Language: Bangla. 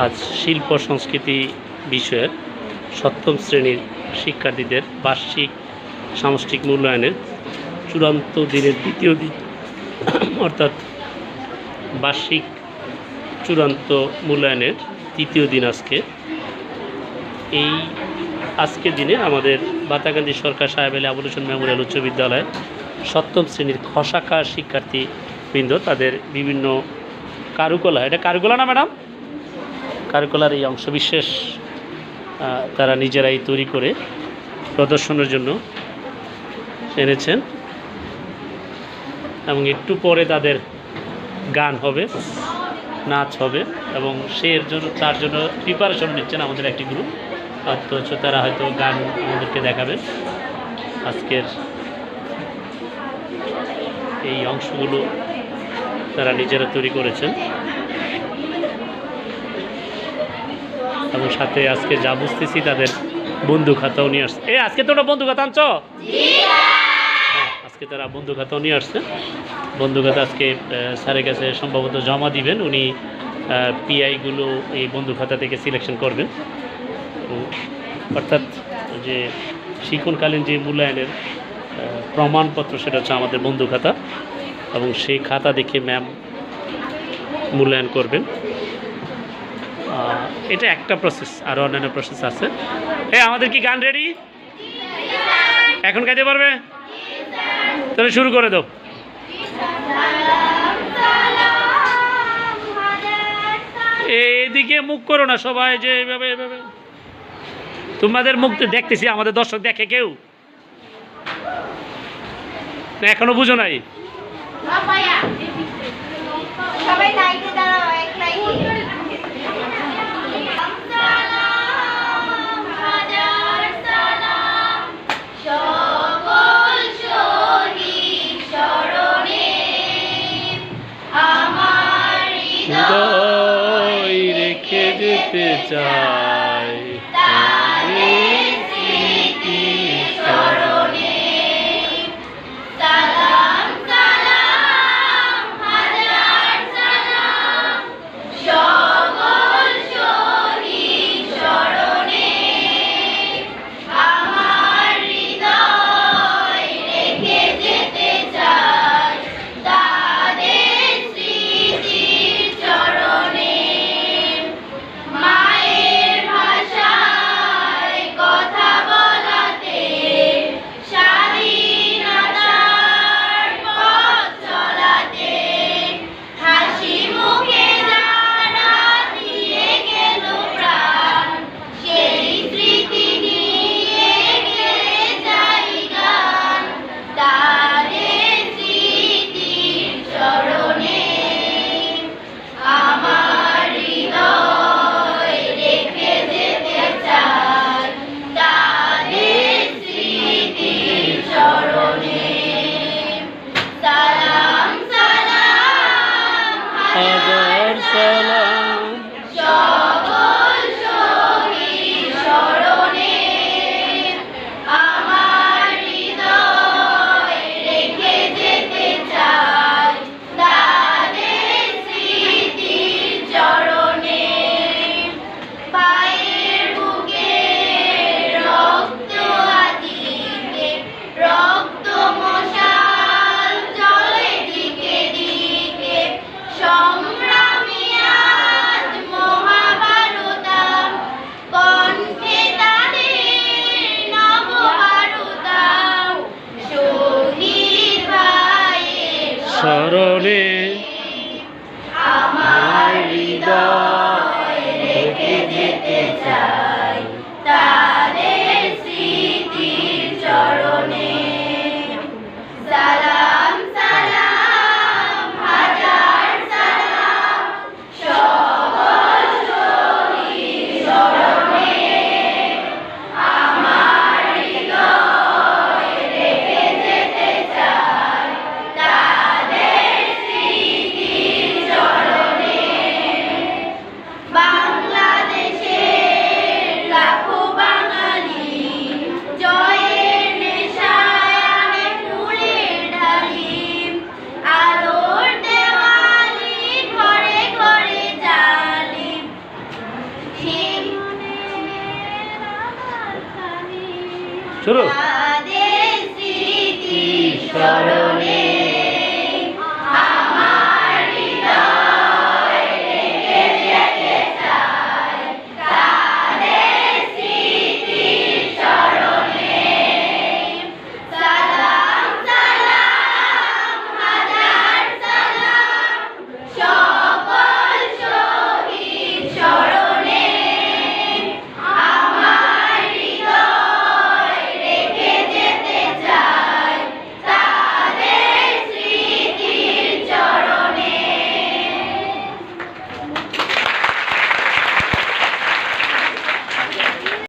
আজ শিল্প সংস্কৃতি বিষয়ের সপ্তম শ্রেণির শিক্ষার্থীদের বার্ষিক সামষ্টিক মূল্যায়নের চূড়ান্ত দিনের দ্বিতীয় দিন, অর্থাৎ বার্ষিক চূড়ান্ত মূল্যায়নের তৃতীয় দিন আজকে। এই আজকের দিনে আমাদের বাতাকান্দি সরকার সাহেব আলী আবুল হোসেন মেমোরিয়াল উচ্চ বিদ্যালয় সপ্তম শ্রেণির খসাকা শিক্ষার্থীবৃন্দ তাদের বিভিন্ন কারুকলা, এটা কারুকলা না, ম্যাডাম? কারুকলার এই অংশবিশেষ তারা নিজেরাই তৈরি করে প্রদর্শনের জন্য এনেছেন। এবং একটু পরে তাদের গান হবে, নাচ হবে এবং সে এর জন্য, তার জন্য প্রিপারেশন নিচ্ছেন আমাদের একটি গ্রুপ অথচ তারা হয়তো গান আমাদেরকে দেখাবেন। আজকের এই অংশগুলো তারা নিজেরা তৈরি করেছেন। এবং সাথে আজকে যা বুঝতেছি তাদের বন্ধু খাতাও নিয়ে আসছে। এ, আজকে তোমরা বন্ধু খাতা আনছো? আজকে তারা বন্ধু খাতাও নিয়ে আসছে। বন্ধু খাতা আজকে স্যারের কাছে সম্ভবত জমা দিবেন। উনি পিআইগুলো এই বন্ধু খাতা থেকে সিলেকশন করবেন। অর্থাৎ যে শিক্ষণকালীন যে মূল্যায়নের প্রমাণপত্র সেটা হচ্ছে আমাদের বন্ধু খাতা এবং সেই খাতা দেখে ম্যাম মূল্যায়ন করবেন। এটা একটা প্রসেস আরও অন্যান্য প্রসেস আছে। এ, আমাদের কি গান রেডি এখন গাইতে পারবে? তাহলে শুরু করে দাও। এদিকে মুখ করো না সবাই, যে এইভাবে এভাবে। তোমাদের মুখ দেখতেছি, আমাদের দর্শক দেখে কেউ? এখনও বুঝো নাই? রেখে যেতে চাই হাজার সালাম স্মরণে আমার হৃদয় শুরু। স্মৃতি স্মরণে